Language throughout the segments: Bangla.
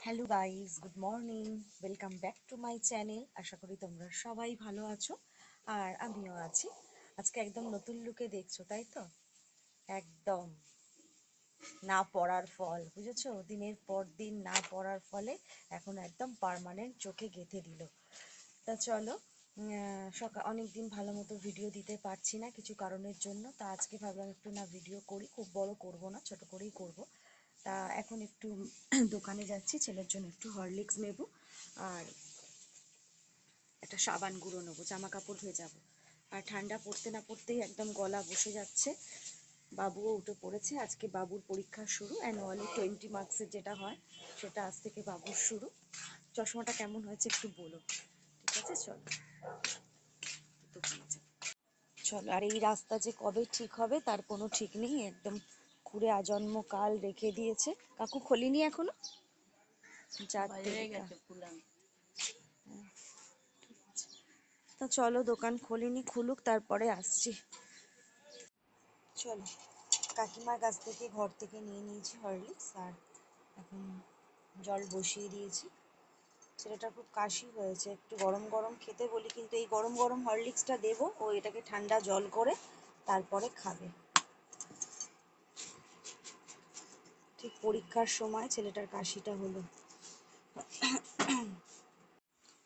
Hello guys good morning welcome back to my channel আশা করি তোমরা সবাই ভালো আছো। আর আমিও আছি। আজকে একদম নতুন লুকে দেখছ, তাই তো? একদম না পড়ার ফল, বুঝেছ? দিনের পর দিন না পড়ার ফলে এখন একদম পার্মানেন্ট চোখে গেঁথে দিল। তা চলো সকাল অনেক দিন ভালো মতো ভিডিও দিতে পারছি না কিছু কারণের জন্য। তা আজকে ভাবলাম একটু না ভিডিও করি, খুব বড় করব না, ছোট করেই করব। তা এখন একটু দোকানে যাচ্ছি, ছেলের জন্য একটু হরলিক্স নেব আর একটা সাবান গুঁড়ো নেব জামা কাপড় ধুয়ে যাব। আর ঠান্ডা পড়তে না পড়তেই একদম গলা বসে যাচ্ছে। বাবুও উঠে পড়েছে, আজকে বাবুর পরীক্ষা শুরু অ্যানুয়ালি টোয়েন্টি মার্কসের যেটা হয়, সেটা আজ থেকে বাবুর শুরু। চশমাটা কেমন হয়েছে একটু বলো, ঠিক আছে? চলো। চলো, আর এই রাস্তা যে কবে ঠিক হবে, তার কোনো ঠিক নেই, একদম খুঁড়ে আজন্ম কাল রেখে দিয়েছে। কাকু খোলিনি এখনও? তা চলো দোকান খোলিনি খুলুক তারপরে আসছি। চলো কাকিমার কাছ থেকে ঘর থেকে নিয়ে নিয়েছি হরলিক্স আর এখন জল বসিয়ে দিয়েছি। ছেলেটা খুব কাশি হয়েছে একটু গরম গরম খেতে বলি কিন্তু এই গরম গরম হরলিক্সটা দেবো ও এটাকে ঠান্ডা জল করে তারপরে খাবে। ঠিক পরীক্ষার সময় ছেলেটার কাশিটা হলো।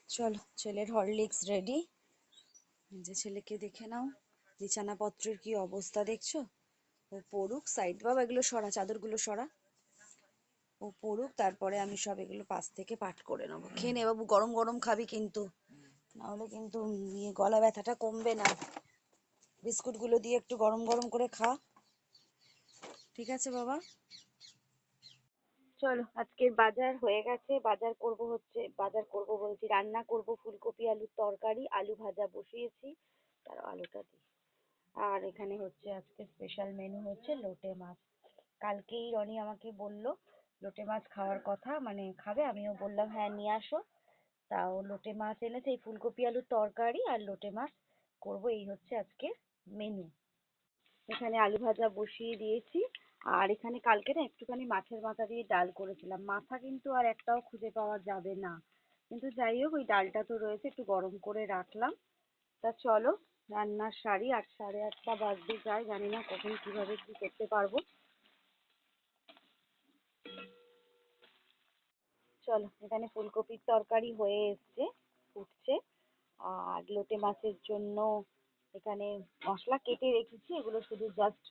চলো, ছেলের হরলিক্স রেডি যে ছেলেকে দেখে নাও, বিছানাপত্রের কি অবস্থা দেখছ? ও পড়ুক সাইড বাবা এগুলো সরা, চাদরগুলো সরা। ও পড়ুক, তারপরে আমি সব এগুলো পাশ থেকে পাঠ করে নেব। খেয়ে নে বাবু, গরম গরম খাবি কিন্তু। নাহলে কিন্তু ইয়ে গলা ব্যথাটা কমবে না। বিস্কুটগুলো দিয়ে একটু গরম গরম করে খা। ঠিক আছে বাবা? চলো, আজকে বাজার হয়ে গেছে। বাজার করব হচ্ছে, বাজার করব বলছি, রান্না করব ফুলকপি, আলুর তরকারি, আলু ভাজা বসিয়েছি। তার আলুটা দিই। আর এখানে হচ্ছে আজকে স্পেশাল মেনু হচ্ছে লোটে মাছ। কালকেই রনি আমাকে বলল, লোটে মাছ খাওয়ার কথা মানে খাবে? আমিও বললাম হ্যাঁ নিয়ে আসো। তাও লোটে মাছ এনেছে, এই ফুলকপি, আলুর তরকারি আর লোটে মাছ। করব, এই হচ্ছে আজকে মেনু এখানে আলু ভাজা বসিয়ে দিয়েছি। আর এখানে কালকে না একটুখানি মাছের মাথা দিয়ে ডাল করেছিলাম। মাথা কিন্তু আর একটাও খুঁজে পাওয়া যাবে না। কিন্তু যাই হোক, ওই ডালটা তো রয়েছে, একটু গরম করে রাখলাম। তা চলো, রান্নার সারি আট সাড়ে আটটা বাজতে যায়, জানি না কখন কীভাবে কি করতে পারব। চলো, এখানে ফুলকপির তরকারি হয়ে এসছে, ফুটছে। আর লোটে মাছের জন্য এখানে মশলা কেটে রেখেছি, এগুলো শুধু জাস্ট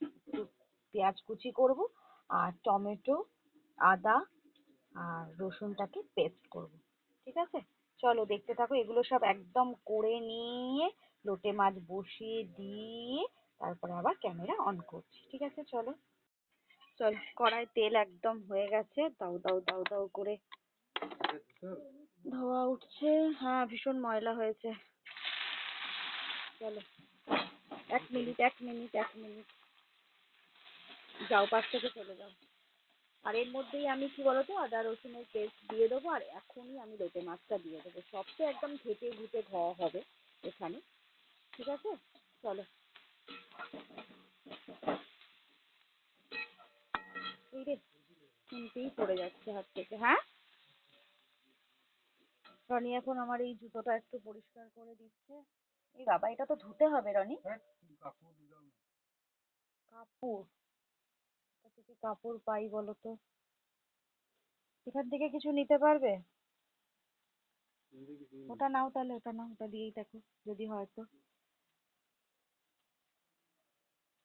পেঁয়াজ কুচি করব আর টমেটো, আদা আর রসুনটাকে পেস্ট করব। ঠিক আছে? চলো দেখতে থাকো, এগুলো সব একদম করে নিয়ে লোটে মাছ বসিয়ে দিয়ে তারপরে আবার ক্যামেরা অন করছি। ঠিক আছে? চলো। চল, কড়াই তেল একদম হয়ে গেছে। দাউ দাউ দাউ দাউ করে ধোয়া উঠছে। হ্যাঁ ভীষণ ময়লা হয়েছে। চলো। এক মিনিট এক মিনিট এক মিনিট। যাও পাশ থেকে চলে যাও। আর এর মধ্যেই আমি কি বলতো আদা রসুনের পেস্ট দিয়ে দেবো আর এখনই আমি লোটে মাছটা দিয়ে দেবো। সব তো একদম ঘেটে ঘুটে ধোয়া হবে এখানে। ঠিক আছে? চলো। এই রে শুনতেই পড়ে যাচ্ছে হাত থেকে। হ্যাঁ? রনি এখন আমার এই জুতোটা একটু পরিষ্কার করে দিচ্ছে। এই বাবা এটা তো ধুতে হবে রনি। কাপড় কোথা থেকে কাপড় পাই বলো তো এখান থেকে কিছু নিতে পারবে? ওটা নাও তাহলে, ওটা নাও, ওটা দিয়েই দেখো, যদি হয় তো।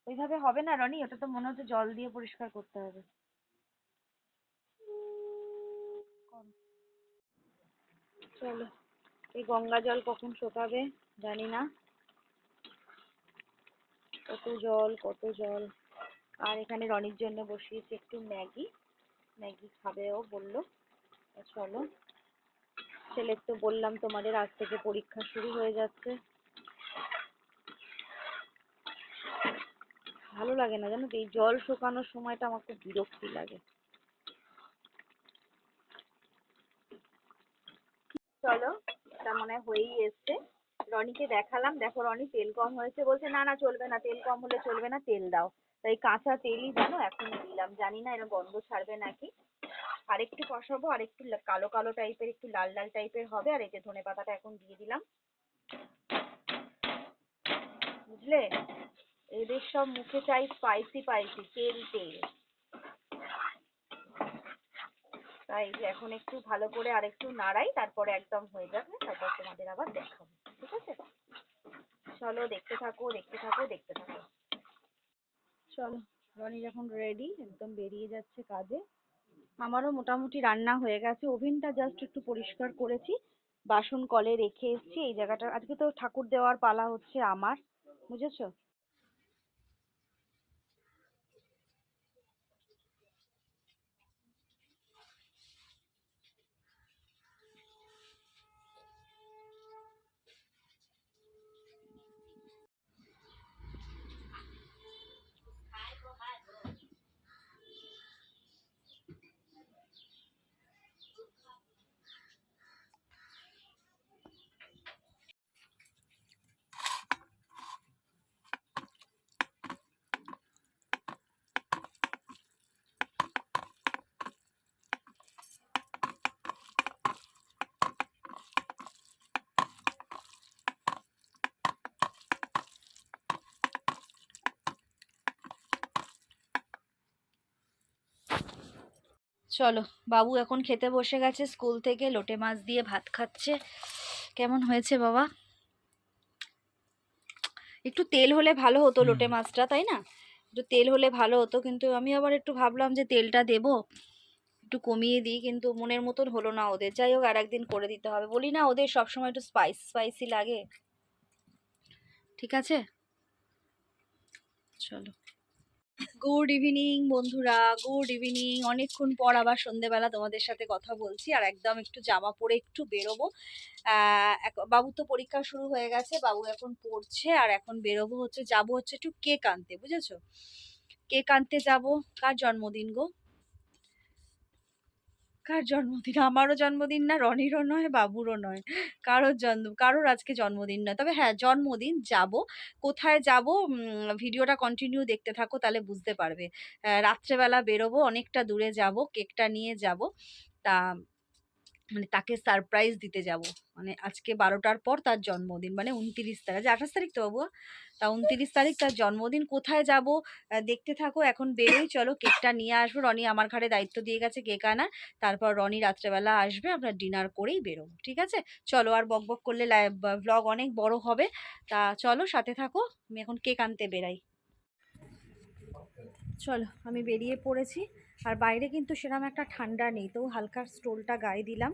ওইভাবে হবে না রনি? ওটা তো মনে হচ্ছে জল দিয়ে পরিষ্কার করতে হবে। চলো, এই গঙ্গা জল কখন শোকাবে জানি না। কত জল কত জল। আর এখানে রনির জন্য বসিয়েছি একটু ম্যাগি। ম্যাগি খাবে ও বলল। চলো। ছেলের তো বললাম তোমাদের আজ থেকে পরীক্ষা শুরু হয়ে যাচ্ছে। ভালো লাগে না জানো তো? এই জল শুকানোর সময়টা আমার খুব বিরক্তি লাগে। চলো, এটা মনে হয় হয়েই এসছে। রনিকে দেখালাম। দেখো রনি তেল কম হয়েছে বলছে, না না, চলবে না। তেল কম হলে চলবে না, তেল দাও। তাই কাঁচা তেলই জানো এখন দিলাম। জানি না এরা গন্ধ ছাড়বে নাকি। আর একটু কষাবো আর একটু কালো কালো টাইপের একটু লাল লাল টাইপের হবে। আর এই যে ধনে পাতাটা এখন দিয়ে দিলাম। বুঝলে? এদের সব মুখে চাই স্পাইসি স্পাইসি তেল তেল। তাই এখন একটু ভালো করে আর একটু নাড়াই, তারপরে একদম হয়ে যাবে। তারপর তোমাদের আবার দেখাবো। ঠিক আছে? চলো দেখতে থাকো দেখতে থাকো দেখতে থাকো। চলো রনি যখন রেডি একদম বেরিয়ে যাচ্ছে কাজে। আমারও মোটামুটি রান্না হয়ে গেছে। ওভেনটা জাস্ট একটু পরিষ্কার করেছি। বাসন কলে রেখে এসেছি। এই জায়গাটা, আজকে তো ঠাকুর দেওয়ার পালা হচ্ছে আমার, বুঝেছ? চলো বাবু এখন খেতে বসে গেছে স্কুল থেকে লোটে মাছ দিয়ে ভাত খাচ্ছে। কেমন হয়েছে বাবা? একটু তেল হলে ভালো হতো লোটে মাছটা তাই না? একটু তেল হলে ভালো হতো কিন্তু আমি আবার একটু ভাবলাম যে তেলটা দেবো। একটু কমিয়ে দিই কিন্তু মনের মতন হলো না ওদের। যাই হোক আর একদিন করে দিতে হবে। বলি না ওদের সবসময় একটু স্পাইস স্পাইসি লাগে। ঠিক আছে? চলো। গুড ইভিনিং বন্ধুরা। গুড ইভিনিং অনেকক্ষণ পর আবার সন্ধেবেলা তোমাদের সাথে কথা বলছি আর একদম একটু জামা পরে একটু বেরোবো। বাবু তো পরীক্ষা শুরু হয়ে গেছে, বাবু এখন পড়ছে আর এখন বেরোবো হচ্ছে, যাব হচ্ছে একটু কেক আনতে, বুঝেছ? কেক আনতে যাব। কার জন্মদিন গো? কার জন্মদিন? আমারও জন্মদিন না, রনিরও নয়, বাবুরও নয়। কারোর জন্ম, কারোর আজকে জন্মদিন নয়। তবে হ্যাঁ জন্মদিন, যাব। কোথায় যাব? ভিডিওটা কন্টিনিউ দেখতে থাকো, তাহলে বুঝতে পারবে। রাত্রেবেলা বেরোবো, অনেকটা দূরে যাব, কেকটা নিয়ে যাব। তা মানে তাকে সারপ্রাইজ দিতে যাব। মানে আজকে বারোটার পর তার জন্মদিন মানে উনতিরিশ তারিখ আজ আঠাশ তারিখ তো বাবু। তা উনতিরিশ তারিখ তার জন্মদিন, কোথায় যাব? দেখতে থাকো, এখন বেরোই, চলো কেকটা নিয়ে আসব। রনি আমার ঘাড়ে দায়িত্ব দিয়ে গেছে কেক আনার তারপর রনি রাত্রেবেলা আসবে, আমরা ডিনার করেই বেরোবো, ঠিক আছে? চলো আর বক বক করলে ব্লগ অনেক বড় হবে। তা চলো সাথে থাকো, আমি এখন কেক আনতে বেরাই। চলো, আমি বেরিয়ে পড়েছি। আর বাইরে কিন্তু সেরকম একটা ঠান্ডা নেই, তো হালকা স্টোলটা গায়ে দিলাম।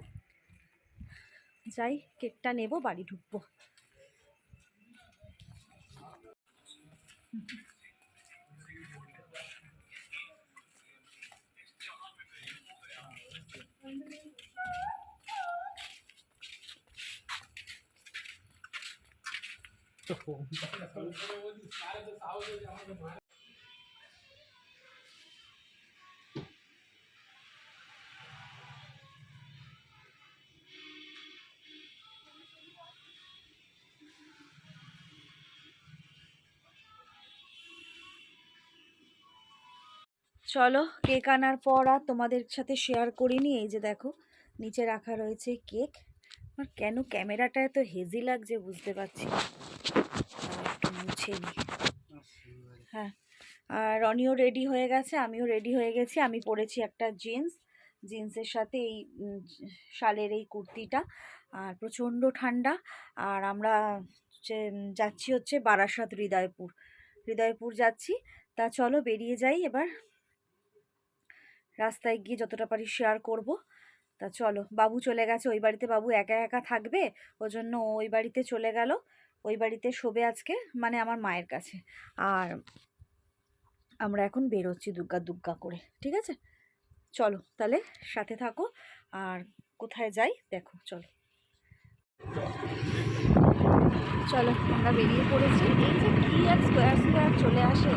যাই, কেকটা নেব, বাড়ি ঢুকবো। চলো কেক আনার পর আর তোমাদের সাথে শেয়ার করিনি, এই যে দেখো, নিচে রাখা রয়েছে কেক। আর কেন ক্যামেরাটা এত হেজি লাগছে বুঝতে পারছি হ্যাঁ আর রনিও রেডি হয়ে গেছে, আমিও রেডি হয়ে গেছি। আমি পরেছি একটা জিন্স জিন্সের সাথে এই শালের এই কুর্তিটা, আর প্রচণ্ড ঠান্ডা। আর আমরা যাচ্ছি হচ্ছে বারাসাত হৃদয়পুর। হৃদয়পুর যাচ্ছি। তা চলো বেরিয়ে যাই এবার। রাস্তায় গিয়ে যতটা পারি শেয়ার করব। তা চলো, বাবু চলে গেছে, ওই বাড়িতে বাবু একা একা থাকবে ওই জন্য ওই বাড়িতে চলে গেল। ওই বাড়িতে শোবে আজকে মানে আমার মায়ের কাছে। আর আমরা এখন বেরোচ্ছি দুগ্গা দুগ্গা করে, ঠিক আছে? চলো, তাহলে সাথে থাকো, আর কোথায় যাই দেখো, চলো। চলো, আমরা বেরিয়ে পড়েছি। এই যে কি আর স্কোয়ার স্কোয়ার চলে আসে।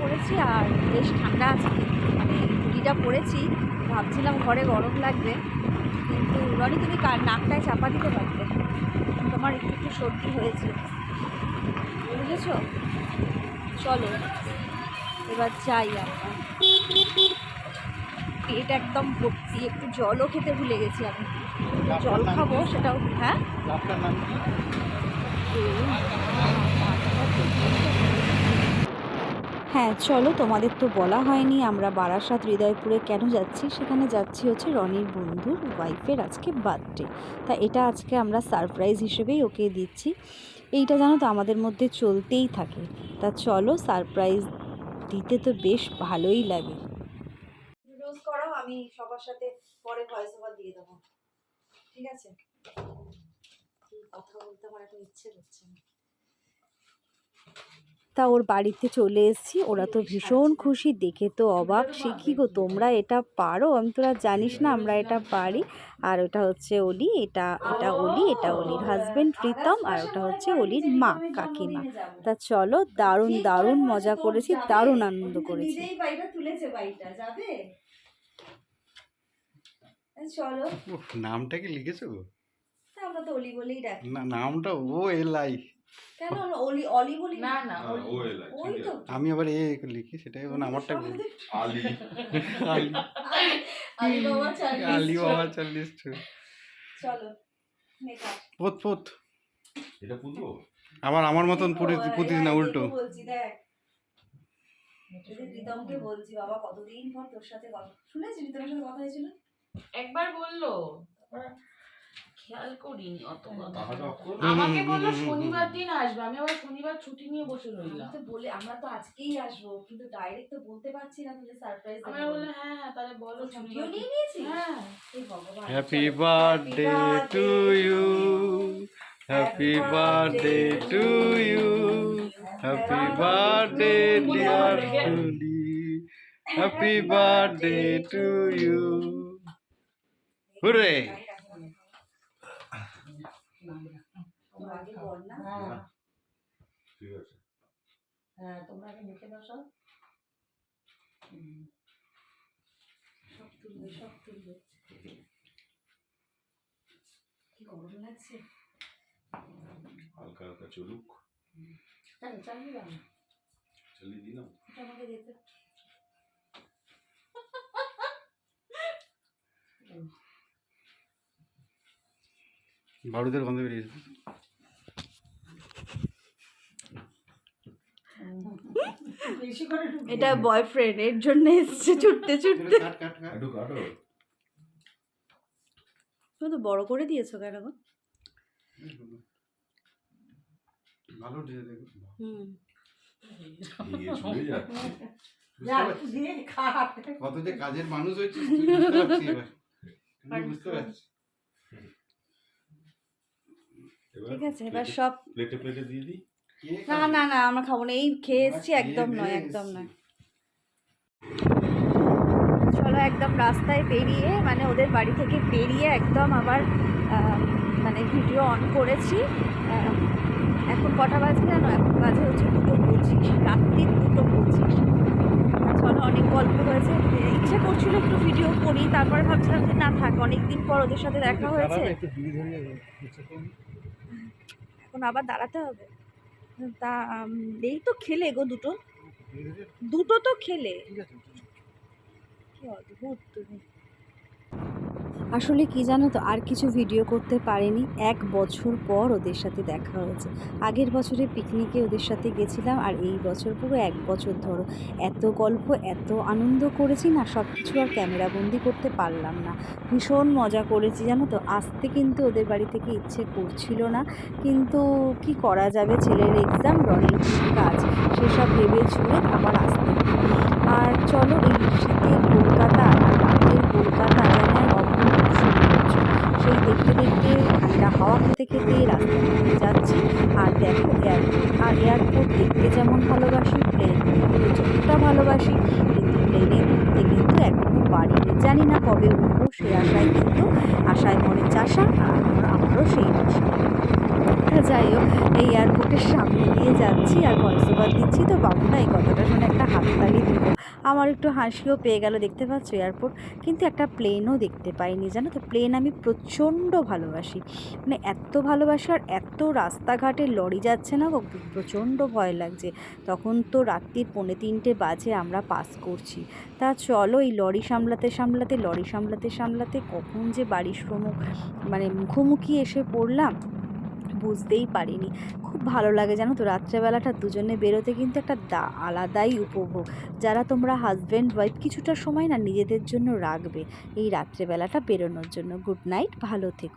পড়েছি আর বেশ ঠান্ডা আছে। মানে হুডিটা পরেছি ভাবছিলাম ঘরে গরম লাগবে কিন্তু রনি তুমি নাকটায় চাপা দিতে পারবে তোমার একটু একটু সর্দি হয়েছে। বুঝেছ? চলো এবার যাই আমরা। পেট একদম ভর্তি একটু জলও খেতে ভুলে গেছি আমি। জল খাব সেটাও হ্যাঁ? হ্যাঁ চলো তোমাদের তো বলা হয়নি আমরা বারাসাত হৃদয়পুরে কেন যাচ্ছি। সেখানে যাচ্ছি হচ্ছে রনির বন্ধুর ওয়াইফের আজকে বার্থডে তা এটা আজকে আমরা সারপ্রাইজ হিসেবেই ওকে দিচ্ছি। এইটা জানো তো আমাদের মধ্যে চলতেই থাকে। তা চলো সারপ্রাইজ দিতে তো বেশ ভালোই লাগে। রোজ করো, আমি সবার সাথে পরে ভয়েস ওভার দিয়ে দেবো। ঠিক আছে? কথা বলতে আমার ইচ্ছে করছে না। তা ওর বাড়িতে চলে এসেছি। ওরা তো ভীষণ খুশি। দেখে তো অবাক। সে কি গো তোমরা এটা পারো? আমি তোরা জানিস না আমরা এটা পারি। আর ওটা হচ্ছে অলি এটা এটা অলি এটা অলির হাজব্যান্ড প্রীতম আর ওটা হচ্ছে অলির মা কাকিমা। তা চলো দারুণ দারুণ মজা করেছি দারুণ আনন্দ করেছি। চলো। নামটা কি লিখেছো গো? আমরা তো অলি বলেই ডাকি। না নামটা ও এলাই কেন অলি অলি বলি না না হ্যাঁ, ওই- ও এলাই, ওই ঠিক তো আমি আবার এ লিখি সেটাই মানে আমারটা। আলি। আলি বাবা চালিয়ে আলি বাবা চল্লিশ চলো পোত পোত এটা পুজো আবার আমার মতন হ্যাঁ, পুতিস না উল্টো। বলছি দেখ। বলছি বাবা কতদিন পর তোর সাথে কথা প্রীতমের সাথে কথা হয়েছিল? একবার বলল। খেয়াল করিনি অত করো। আমাকে বলল শনিবার দিন আসবে। আমি আবার শনিবার ছুটি নিয়ে বসে রইলাম। তো বলে আমরা তো আজকেই আসব কিন্তু ডাইরেক্ট তো বলতে পারছি না তোদের সারপ্রাইজ আমি বলল হ্যাঁ হ্যাঁ তাহলে বলো ছুটিও নিয়ে দিন। নিয়েছিস? হ্যাঁ। এই ভগবান happy birthday to you happy birthday to you happy birthday dear Tuli happy birthday to you hurray তোর আগে বল না। হ্যাঁ। ঠিক আছে। হ্যাঁ তোমরা আগে মুখে দাও সব সব তুলবে সব তুলবে কি গরম লাগছে। হালকা হালকা চলুক। কেন চালিয়ে দাও না। চালিয়ে দিলাম। এটা আমাকে দিতে। বারুদের গন্ধ বেরিয়েছে বেশি করে ঢুকিয়ে এটা বয়ফ্রেন্ড এর জন্য এসছে ছুটতে ছুটতে। কাট কাট কাট। একটু কাটো তুমি তো বড় করে দিয়েছ কেন গো? ভালো দেখো। হুম। দিয়ে কত যে কাজের মানুষ হয়েছে বুঝতে পারছি। ঠিক আছে এবার সব প্লেটে প্লেটে দিয়ে দিই। না না না আমরা খাব না। এই খেয়ে এসছি একদম নয় একদম নয়। চলো একদম রাস্তায় বেরিয়ে মানে ওদের বাড়ি থেকে বেরিয়ে একদম আবার মানে ভিডিও অন করেছি। এখন কটা বাজে জানো? এখন বাজে হচ্ছে দুটো পঁচিশ রাত্রির দুটো পঁচিশ। চলো অনেক গল্প হয়েছে। ইচ্ছে করছিল একটু ভিডিও করি তারপরে ভাবছিলাম যে না থাক অনেকদিন পর ওদের সাথে দেখা হয়েছে। এখন আবার দাঁড়াতে হবে? তা এই তো খেলে গো দুটো। দুটো তো খেলে। কি অদ্ভুত তুমি। আসলে কি জানো তো, আর কিছু ভিডিও করতে পারিনি। এক বছর পর ওদের সাথে দেখা হয়েছে। আগের বছরে পিকনিকে ওদের সাথে গেছিলাম, আর এই বছর পুরো এক বছর ধরো। এত গল্প, এত আনন্দ করেছি না সব কিছু আর ক্যামেরাবন্দি করতে পারলাম না। ভীষণ মজা করেছি, জানো তো। আসতে কিন্তু ওদের বাড়ি থেকে ইচ্ছে করছিল না, কিন্তু কি করা যাবে? ছেলের এক্সাম রনির কাজ, সেসব ভেবে ছুঁড়ে আবার আসতে আর চলো এই শীতের সেই দেখতে দেখতে ঠান্ডা হাওয়া খেতে খেতে রাস্তা দিয়ে যাচ্ছি। আর দেখো এয়ারপোর্ট আর এয়ারপোর্ট দেখতে যেমন ভালোবাসি প্লেন যতটা ভালোবাসি, কিন্তু প্লেনে উঠতে কিন্তু এখনও পারিনি। জানি না কবে উঠবো সে আশায় কিন্তু, আশায় মনে চাষা, আর আমার- আমারও সেই আশা। যাই হোক, এই এয়ারপোর্টের সামনে দিয়ে যাচ্ছি আর ভয়েস দিচ্ছি। তো বাবু না এই কথাটা শুনে একটা হাততালি দিল। আমার একটু হাসিও পেয়ে গেল দেখতে পাচ্ছ এয়ারপোর্ট কিন্তু একটা প্লেনও দেখতে পাইনি, জানো তো? প্লেন আমি প্রচণ্ড ভালোবাসি। মানে এত ভালোবাসি আর এত রাস্তাঘাটে লরি যাচ্ছে না প্রচণ্ড ভয় লাগছে। তখন তো রাত্রির পৌনে তিনটে বাজে আমরা পাস করছি। তা চলো এই লরি সামলাতে সামলাতে, লরি সামলাতে সামলাতে কখন যে বাড়ির সম্মুখ মানে মুখোমুখি এসে পড়লাম বুঝতেই পারিনি। খুব ভালো লাগে জানো তো, রাত্রেবেলাটা দুজনে বেরোতে কিন্তু একটা দা, আলাদাই উপভোগ। যারা তোমরা হাজব্যান্ড ওয়াইফ কিছুটা সময় না নিজেদের জন্য রাখবে এই রাত্রেবেলাটা বেরোনোর জন্য। গুড নাইট ভালো থেকো।